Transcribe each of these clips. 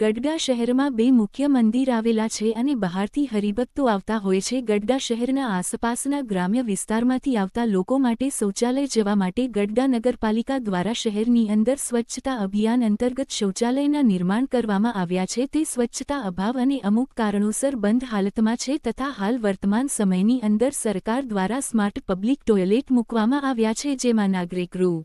ગઢડા શહેરમાં બે મુખ્ય મંદિર આવેલા છે અને બહારથી હરિભક્તો આવતા હોય છે. ગઢડા શહેરના આસપાસના ગ્રામ્ય વિસ્તારમાંથી આવતા લોકો માટે શૌચાલય જવા માટે ગઢડા નગરપાલિકા દ્વારા શહેરની અંદર સ્વચ્છતા અભિયાન અંતર્ગત શૌચાલયના નિર્માણ કરવામાં આવ્યા છે. તે સ્વચ્છતા અભાવ અને અમુક કારણોસર બંધ હાલતમાં છે તથા હાલ વર્તમાન સમયની અંદર સરકાર દ્વારા સ્માર્ટ પબ્લિક ટોયલેટ મૂકવામાં આવ્યા છે જેમાં નાગરિક રૂ.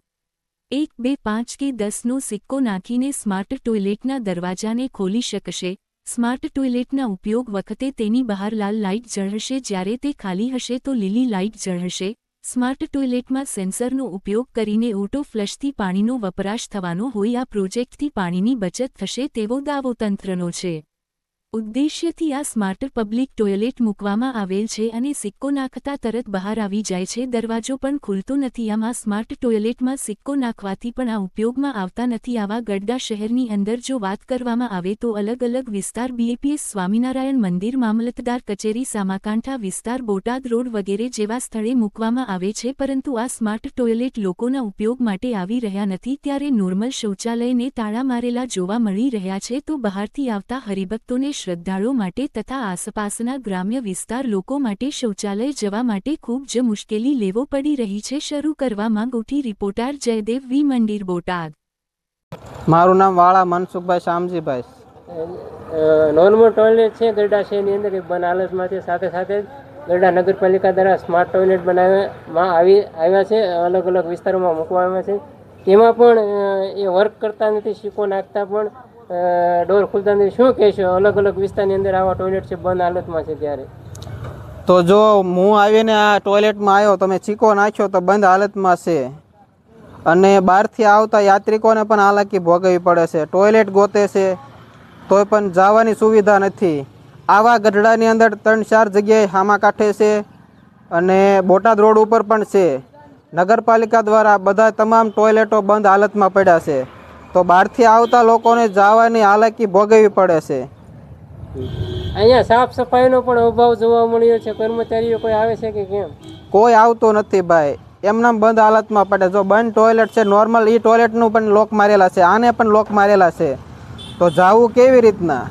એક બે પાંચ કે દસનો સિક્કો નાખીને સ્માર્ટ ટોયલેટના દરવાજાને ખોલી શકશે. સ્માર્ટ ટોયલેટના ઉપયોગ વખતે તેની બહાર લાલ લાઇટ ઝળહશે, જ્યારે તે ખાલી હશે તો લીલી લાઇટ ઝળહશે. સ્માર્ટ ટોયલેટમાં સેન્સરનો ઉપયોગ કરીને ઓટો ફ્લશથી પાણીનો વપરાશ થવાનો હોય, આ પ્રોજેક્ટથી પાણીની બચત થશે તેવો દાવો તંત્રનો છે. ઉદ્દેશ્યથી આ સ્માર્ટ પબ્લિક ટોયલેટ મૂકવામાં આવેલ છે અને સિક્કો નાખતા તરત બહાર આવી જાય છે. દરવાજો પણ ખુલતો નથી. આમાં સ્માર્ટ ટોયલેટમાં સિક્કો નાખવાથી પણ આ ઉપયોગમાં આવતા નથી. આવા ગઢડા શહેરની અંદર જો વાત કરવામાં આવે તો અલગ અલગ વિસ્તાર, બીએપીએસ, સ્વામિનારાયણ મંદિર, મામલતદાર કચેરી, સામાકાંઠા વિસ્તાર, બોટાદ રોડ વગેરે જેવા સ્થળે મૂકવામાં આવે છે. પરંતુ આ સ્માર્ટ ટોયલેટ લોકોના ઉપયોગ માટે આવી રહ્યા નથી. ત્યારે નોર્મલ શૌચાલયને તાળા મારેલા જોવા મળી રહ્યા છે તો બહારથી આવતા હરિભક્તોને શ્રદ્ધાળુઓ માટે તથા આસપાસના ગ્રામ્ય વિસ્તાર લોકો માટે શૌચાલય જવા માટે ખૂબ જ મુશ્કેલી લેવો પડી રહી છે. શરૂ કરવા માંગ ઉઠી રિપોર્ટર જયદેવ વી. મંદિર બોટાદ. મારું નામ વાળા મનસુખભાઈ શામજીભાઈ. નોર્મલ ટોયલેટ છે ગરડા શહેરની અંદર એક બનાલસમાં છે સાથે સાથે ગરડા નગરપાલિકા દ્વારા સ્માર્ટ ટોયલેટ બનાવવામાં આવી આવ્યા છે અલગ અલગ વિસ્તારોમાં મૂકવામાં આવ્યા છે. તેમાં પણ એ વર્ક કરતા નથી શીકો નાખતા પણ ડોર ખુલતા અંદર શું કહેશો? અલગ અલગ વિસ્તારની અંદર આવા ટોયલેટ છે, બંધ હાલતમાં છે ત્યારે. તો જો હું આવીને આ ટોયલેટમાં આવ્યો, તમે ચીકો નાખ્યો, તો બંધ હાલતમાં છે. અને બહારથી આવતા યાત્રિકોને પણ હાલાકી ભોગવવી પડે છે. ટોયલેટ ગોતે છે, તોય પણ જવાની સુવિધા નથી. આવા ગઢડાની અંદર ત્રણ ચાર જગ્યાએ હામા કાંઠે છે અને બોટાદ રોડ ઉપર પણ છે. નગરપાલિકા દ્વારા બધા તમામ ટોયલેટો બંધ હાલતમાં પડ્યા છે. તો બહારથી આવતા લોકોને જવાની હાલાકી ભોગવવી પડે છે. અહીંયા સાફ સફાઈનો પણ અભાવ જોવા મળ્યો છે. કર્મચારીઓ કોઈ આવે છે કે કેમ? કોઈ આવતું નથી ભાઈ. એમનામ બંધ હાલતમાં પડે. જો બંધ ટોયલેટ છે નોર્મલ એ ટોયલેટનું પણ લોક મારેલા છે. આને પણ લોક મારેલા છે. તો જાવું કેવી રીતના?